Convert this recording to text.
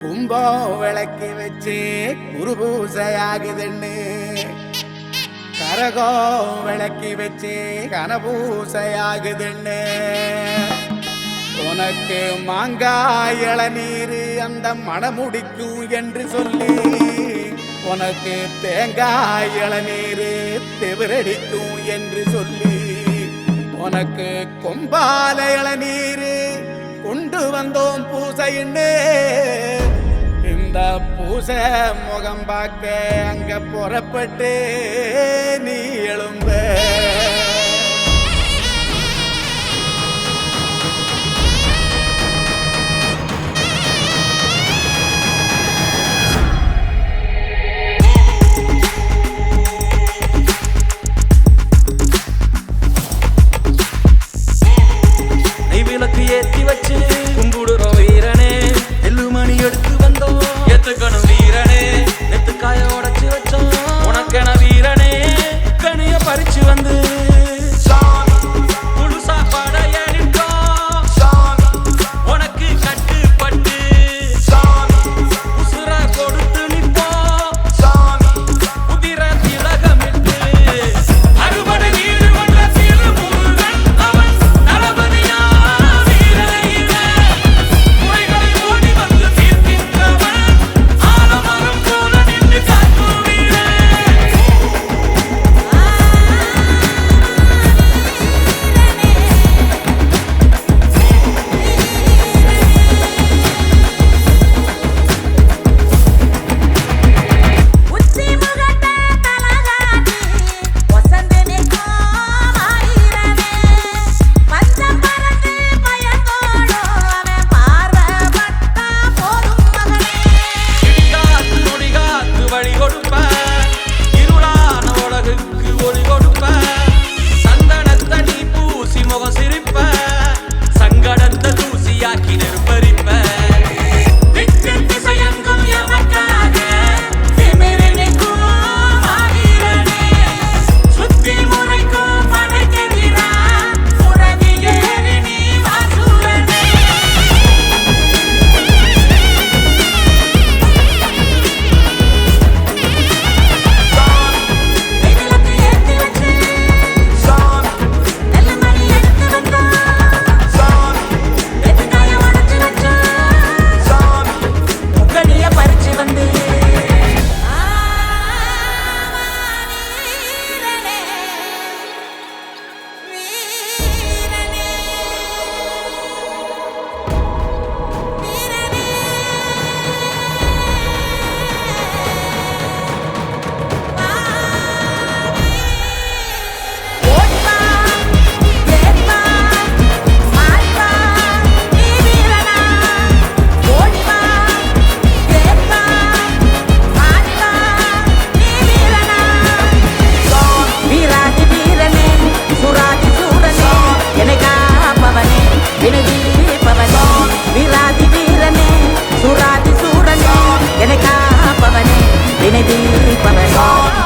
கும்போ விளக்கி வச்சு குரு பூசை ஆகுதுன்னு கரகோ விளக்கி வச்சு கனபூசை ஆகுதுன்னு உனக்கு மாங்காய் இளநீர் அந்த மணமுடிக்கும் என்று சொல்லி உனக்கு தேங்காய் இளநீர் தெவிரடிக்கும் என்று சொல்லி உனக்கு கொம்பால இளநீர் கொண்டு வந்தோம் பூசைன்னு. இந்த பூசை முகம் பார்க்க அங்க புறப்பட்டு நீ எழும்ப. ஏத்தி வச்சு when I'm.